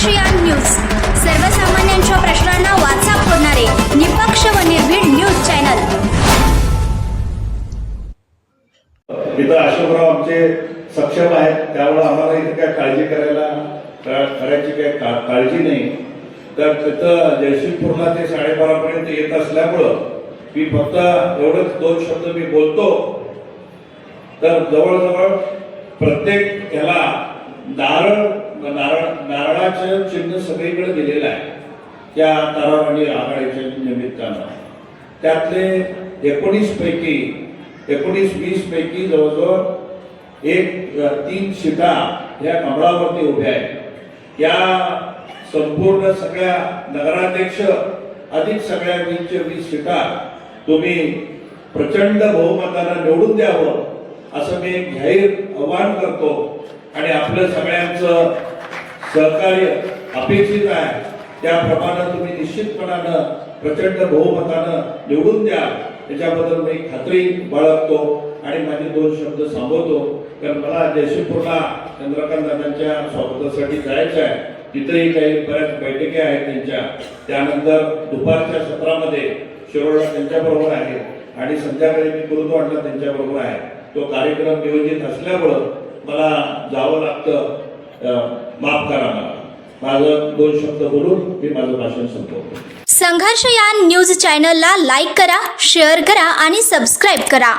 ASEAN news. सर्वसामान्यांच्या प्रश्नांना वाचा फोडणारे निपक्ष व निर्भीड न्यूज चॅनल. इथं अशोकराव आमचे सक्षम आहेत. त्यामुळे आम्हाला इथे काय काळजी करायला करायची काय काळजी नाही. तर तिथं जयसिंगपूरला ते साडेबारापर्यंत येत असल्यामुळं मी फक्त एवढंच दोन शब्द मी बोलतो. तर जवळजवळ प्रत्येक ह्याला नारळ चिन्ह सगळीकडे दिलेलं आहे. त्या तारावाणी आघाडीच्या निमित्तानं. त्यातले एकोणीस पैकी एकोणीस वीस पैकी जवळजवळ एक तीन शिटा ह्या कमळावरती उभ्या आहेत. या संपूर्ण सगळ्या नगराध्यक्ष अधिक सगळ्या वीसचे वीस शिटा तुम्ही प्रचंड बहुमतानं निवडून द्यावं असं मी जाहीर आवाहन करतो. आणि आपलं सगळ्यांचं सहकार्य अपेक्षित आहे. त्याप्रमाणे तुम्ही निश्चितपणानं प्रचंड बहुमतानं निवडून द्या. त्याच्याबद्दल मी खात्री बाळगतो आणि माझे दोन शब्द सांगवतो कारण मला जयसिंगपूरला चंद्रकांत दादांच्या स्वागतासाठी जायचं आहे. तिथेही काही बऱ्याच बैठकी आहेत त्यांच्या. त्यानंतर दुपारच्या सत्रामध्ये शिरोडा त्यांच्याबरोबर आहे आणि संध्याकाळी मी गुरुद्वारला त्यांच्याबरोबर आहे. तो कार्यक्रम नियोजित असल्यामुळं मला जावं लागतं. माफ करा मला. माझं दोन शब्द बोलून मी माझं भाषण संपवतो. संघर्ष या न्यूज चॅनलला लाईक करा शेअर करा आणि सबस्क्राईब करा.